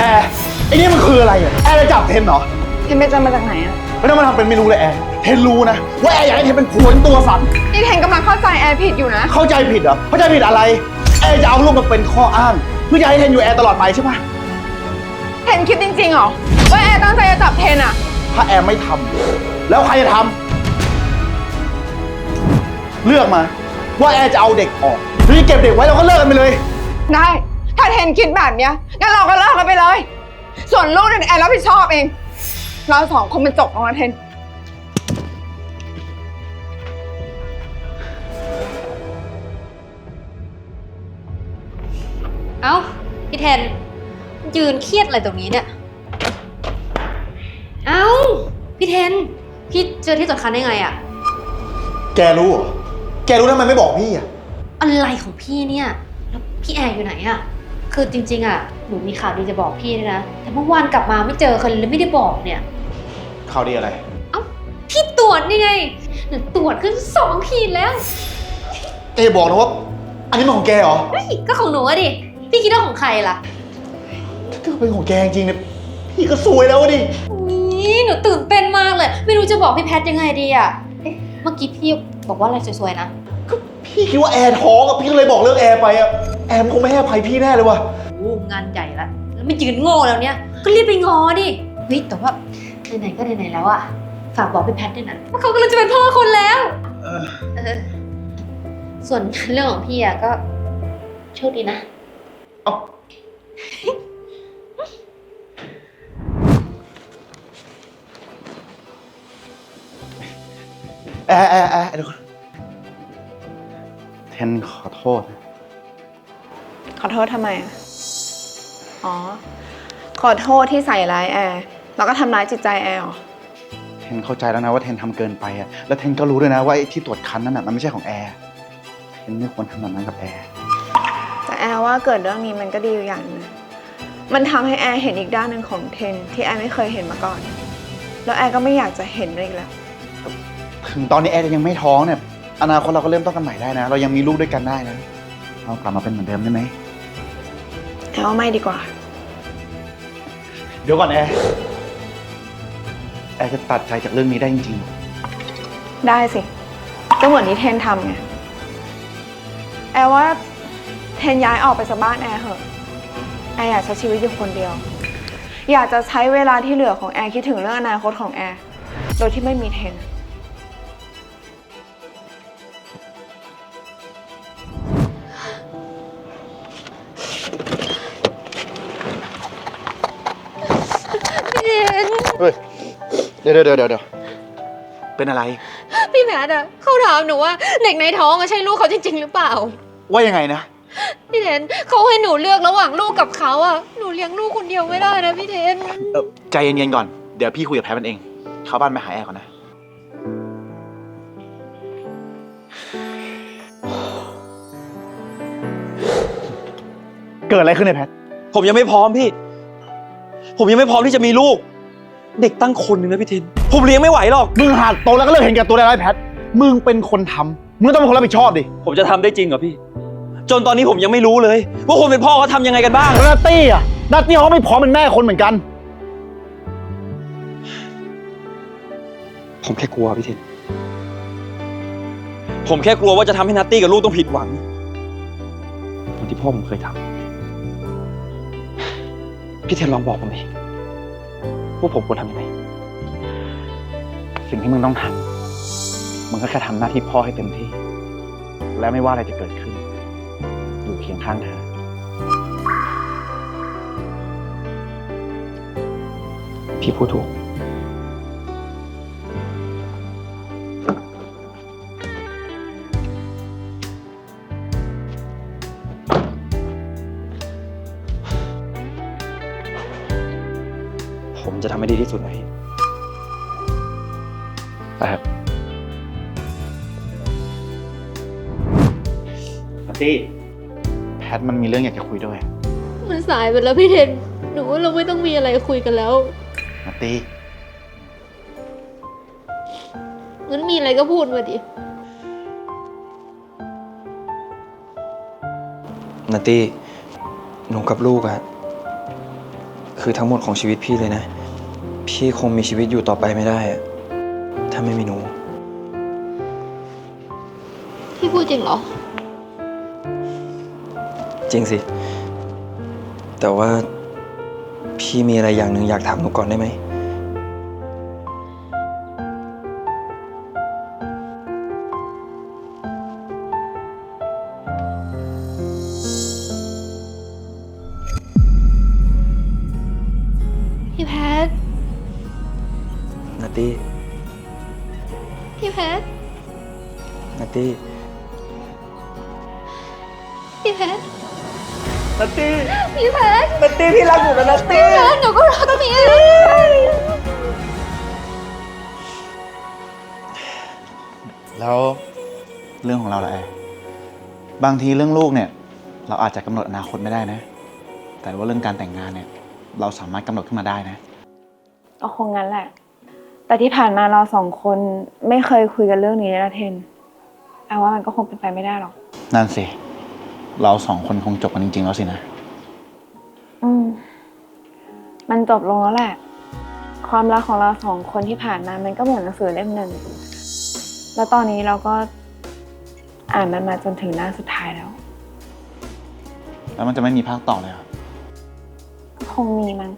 แอร์ไอ้นี่มันคืออะไรอะแอร์จะจับเทนเหรอเทนไปเจอมาจากไหนอะไม่ต้องมาทำเป็นไม่รู้เลยแอร์เทนรู้นะว่าแอร์อยากให้เทนเป็นผัวเป็นตัวสัตว์นี่เทนกำลังเข้าใจแอร์ผิดอยู่นะ เข้าใจผิดเหรอเข้าใจผิดอะไร แอร์จะเอาลูกมาเป็นข้ออ้างเพื่อจะให้เทนอยู่แอร์ตลอดไปใช่ปะเทนคิดจริงๆเหรอว่าแอร์ตั้งใจจะจับเทนอะถ้าแอร์ไม่ทำแล้วใครจะทำเลือกมา ว่าแอร์จะเอาเด็กออกหรือจะเก็บเด็กไว้เราก็เลิกกันไปเลยได้ ถ้าเทนคิดแบบเนี้ยงั้นเราก็เลิกกันไปเลย ส่วนลูกเนี่ยแอร์รับผิดชอบเอง เราสองคนเป็นจบแล้วนะเทน เอ้าพี่เทน ยืนเครียดอะไรตรงนี้เนี่ย เอ้าพี่เทน พี่เจอที่ตรวจคันได้ไงอะแกรู้เหรอแกรู้ทำไมไม่บอกพี่อะ อะไรของพี่เนี่ย แล้วพี่แอร์อยู่ไหนอะ คือจริง ๆอะหนูมีข่าวดีจะบอกพี่ด้วยนะ แต่เมื่อวานกลับมาไม่เจอคนเลยไม่ได้บอกเนี่ย ข่าวดีอะไร เอ้าพี่ตรวจนี่ไงหนูตรวจขึ้นสองขีดแล้วแกอย่าบอกนะว่า อันนี้มันของแกเหรอ เฮ้ยก็ของหนูอะดิพี่คิดว่าของใครล่ะถ้าเกิดเป็นของแกจริงๆเนี่ยพี่ก็ซวยแล้วอะดิ นี่หนูตื่นเต้นมากเลย ไม่รู้จะบอกพี่แพทยังไงดีอะเอ๊ะเมื่อกี้พี่บอกว่าอะไรสวยๆนะ ก็พี่คิดว่าแอร์ท้องอะพี่ก็เลยบอกเลิกแอร์ไปอะ แอร์มันคงไม่ให้อภัยพี่แน่เลยว่ะโอ้งานใหญ่ละแล้วไม่ยืนโง่แล้วเนี่ย ก็รีบไปงอดิเฮ้ยแต่ว่าไหนๆก็ไหนๆแล้วอะฝากบอกพี่แพทด้วยนะว่าเขากำลังจะเป็นพ่อคนแล้วเออเออส่วนเรื่องของพี่อะก็โชคดีนะเอ้าแอร์แอร์แอร์เดี๋ยวก่อนเทนขอโทษนะ ขอโทษทำไมอะอ๋อ ขอโทษที่ใส่ร้ายแอร์ แล้วก็ทำร้ายจิตใจแอร์เหรอ เทนเข้าใจแล้วนะว่าเทนทำเกินไปอะแล้วเทนก็รู้ด้วยนะว่าไอ้ที่ตรวจคันนั้นอะมันไม่ใช่ของแอร์ เทนไม่ควรทำแบบนั้นกับแอร์ แต่แอร์ว่าเกิดเรื่องนี้มันก็ดีอยู่อย่างหนึงนะมันทำให้แอร์เห็นอีกด้านหนึ่งของเทน ที่แอร์ไม่เคยเห็นมาก่อน แล้วแอร์ก็ไม่อยากจะเห็นมันอีกแล้ว ถึงตอนนี้แอร์ยังไม่ท้องเนี่ย อนาคตเราก็เริ่มต้นกันใหม่ได้นะ เรายังมีลูกด้วยกันได้นะ เรากลับมาเป็นเหมือนเดิมได้ไหม แอร์ว่าไม่ดีกว่า เดี๋ยวก่อนแอร์แอร์จะตัดใจจากเรื่องนี้ได้จริงได้สิ ก็เหมือนที่เทนทำไง แอร์ว่าเทนย้ายออกไปจากบ้านแอร์เหอะ แอร์อยากใช้ชีวิตอยู่คนเดียว อยากจะใช้เวลาที่เหลือของแอร์คิดถึงเรื่องอนาคตของแอร์ โดยที่ไม่มีเทนพี่เเฮ้ย เดี๋ยวเดี๋ยวเดี๋ยวเดี๋ยวเป็นอะไร พี่แพทอะเขาถามหนูว่าเด็กในท้องมาใช่ลูกเขาจริง ๆ หรือเปล่า ว่ายังไงนะ พี่เทนเขาให้หนูเลือกระหว่างลูกกับเขาอะหนูเลี้ยงลูกคนเดียวไม่ได้นะพี่เทนเออใจเย็นๆก่อน เดี๋ยวพี่คุยกับแพทมันเอง เข้าบ้านไปหาแอร์ก่อนนะ เกิดอะไรขึ้นในยแพท ผมยังไม่พร้อมพี่ ผมยังไม่พร้อมที่จะมีลูก เด็กตั้งคนหนึ่งนะพี่เทนผมเลี้ยงไม่ไหวหรอก มึงหากโตแล้วก็เลิกเห็นแก่ตัวได้แล้วไอ้แพท มึงเป็นคนทำมึงต้องเป็นคนรับผิดชอบดิผมจะทำได้จริงเหรอพี่ จนตอนนี้ผมยังไม่รู้เลย ว่าคนเป็นพ่อเขาทำยังไงกันบ้าง แล้วนัตตี้อะนัตตี้เขาก็ไม่พร้อมเป็นแม่คนเหมือนกัน ผมแค่กลัวพี่เทนผมแค่กลัวว่าจะทำให้นัตตี้กับลูกต้องผิดหวังเหมือนที่พ่อผมเคยทำพี่เทนลองบอกผมดิ พวกผมควรทำยังไง สิ่งที่มึงต้องทำมึงก็แค่ทำหน้าที่พ่อให้เต็มที่ และไม่ว่าอะไรจะเกิดขึ้น อยู่เคียงข้างเธอ พี่พูดถูก จะทำให้ดีที่สุดนะพี่ไปครับนัตตี้แพทมันมีเรื่องอยากจะคุยด้วยมันสายไปแล้วพี่เทนหนูว่าเราไม่ต้องมีอะไรคุยกันแล้วนัตตี้งั้นมีอะไรก็พูดมาดินัตตี้หนูกับลูกอะคือทั้งหมดของชีวิตพี่เลยนะ พี่คงมีชีวิตอยู่ต่อไปไม่ได้อะถ้าไม่มีหนู พี่พูดจริงเหรอ จริงสิ แต่ว่าพี่มีอะไรอย่างหนึ่งอยากถามหนูก่อนได้ไหม ตตี้พี่แพทนัตตี้พี่แพทนัตตี้พี่แพทนัตตี้พี่รักหนูนะนัตตี้พี่แพทหนูก็รักพี่แล้วเรื่องของเราละแอร์บางทีเรื่องลูกเนี่ย เราอาจจะกำหนดอนาคตไม่ได้นะ แต่ว่าเรื่องการแต่งงานเนี่ย เราสามารถกำหนดขึ้นมาได้นะก็คงงั้นแหละ แต่ที่ผ่านมาเราสองคนไม่เคยคุยกันเรื่องนี้เลยนะเทนแอลว่ามันก็คงเป็นไปไม่ได้หรอก นั่นสิ เราสองคนคงจบกันจริง ๆ แล้วสินะ อืม มันจบลงแล้วแหละ ความรักของเราสองคนที่ผ่านมามันก็เหมือนหนังสือเล่มหนึ่ง แล้วตอนนี้เราก็อ่านมันมาจนถึงหน้าสุดท้ายแล้ว แล้วมันจะไม่มีภาคต่อเลยเหรอก็คงมีมั้ง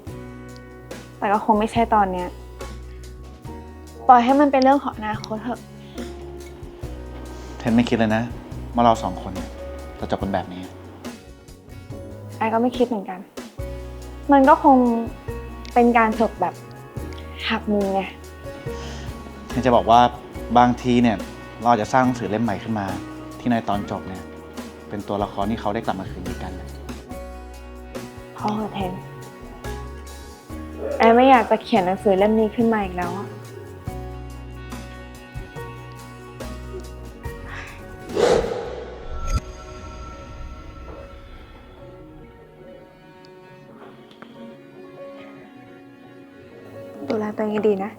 แต่ก็คงไม่ใช่ตอนเนี้ยป ล่อยให้มันเป็นเรื่องของอนาคตเถอะ เทนไม่คิดเลยนะว่าเราสองคนเนี่ยจะจบกันแบบนี้ ไอ้ก็ไม่คิดเหมือนกัน มันก็คงเป็นการจบแบบหักมุมไง เทนจะบอกว่าบางทีเนี่ย เราอาจจะสร้างหนังสือเล่มใหม่ขึ้นมา ที่ในตอนจบเนี่ย เป็นตัวละครที่เขาได้กลับมาคืนดีกันนะพอเหอะเทนแอร์ไม่อยากจะเขียนหนังสือเล่มนี้ขึ้นมาอีกแล้วอะ ดูแลตัวเองดีนะ